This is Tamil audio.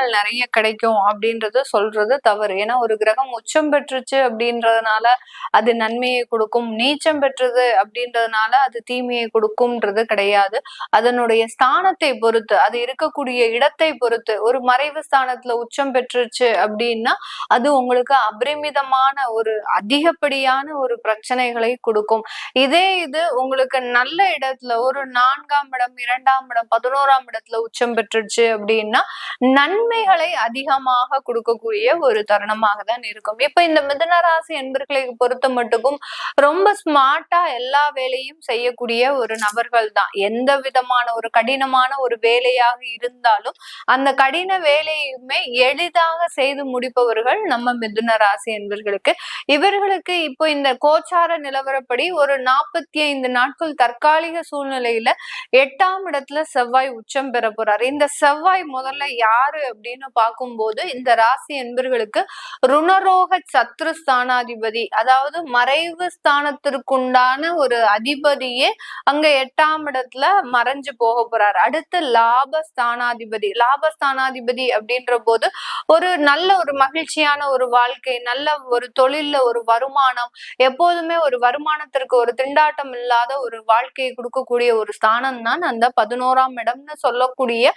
நன்மைகள் நிறைய கிடைக்கும் அப்படின்றது சொல்றது தவறு. ஏன்னா ஒரு கிரகம் உச்சம் பெற்றுச்சு அப்படின்றதுனால அது நன்மையை கொடுக்கும். நீச்சம் பெற்றது அப்படின்றதுனால அது தீமையை கொடுக்கும்ன்றது கிடையாது. அதனுடைய ஸ்தானத்தை பொறுத்து அது இருக்கக்கூடிய இடத்தை பொறுத்து ஒரு மறைவு ஸ்தானத்துல உச்சம் பெற்றுச்சு அப்படின்னா அது உங்களுக்கு அபரிமிதமான ஒரு அதிகப்படியான ஒரு பிரச்சனைகளை கொடுக்கும். இதே இது உங்களுக்கு நல்ல இடத்துல ஒரு நான்காம் இடம் இரண்டாம் இடம் பதினோராம் இடத்துல உச்சம் பெற்றுச்சு அப்படின்னா நன்மைகளை அதிகமாக கொடுக்கக்கூடிய ஒரு தருணமாக தான் இருக்கும். இப்ப இந்த மிதனராசி என்பர்களை பொறுத்த மட்டுக்கும் ரொம்ப ஸ்மார்ட்டா எல்லா வேலையும் செய்யக்கூடிய ஒரு நபர்கள் தான். எந்த விதமான ஒரு கடினமான ஒரு வேலையாக இருந்தாலும் அந்த கடின வேலையுமே எளிதாக செய்து முடிப்பவர்கள் நம்ம மிதுன ராசி என்பர்களுக்கு. இவர்களுக்கு இப்போ இந்த கோச்சார நிலவரப்படி ஒரு நாற்பத்தி ஐந்து நாட்கள் தற்காலிக சூழ்நிலையில எட்டாம் இடத்துல செவ்வாய் உச்சம் பெற போறாரு. இந்த செவ்வாய் முதல்ல யாரு அப்படின்னு பார்க்கும்போது இந்த ராசி என்பர்களுக்கு ருணரோக சத்ரு ஸ்தானாதிபதி அதாவது மறைவு ஸ்தானத்திற்குண்டான ஒரு அதிபதியே அங்க எட்டாம் இடத்துல மறைஞ்சு போக போறாரு. அடுத்து லாப ஸ்தானாதிபதி. லாப ஸ்தானாதிபதி அப்படின்ற போது ஒரு நல்ல ஒரு மகிழ்ச்சியான ஒரு வாழ்க்கை நல்ல ஒரு தொழில்ல ஒரு வருமானம் எப்போதுமே ஒரு வருமானத்திற்கு ஒரு திண்டாட்டம் இல்லாத ஒரு வாழ்க்கையை கொடுக்கக்கூடிய ஒரு ஸ்தானம் தான் அந்த பதினோராம் இடம்னு சொல்லக்கூடிய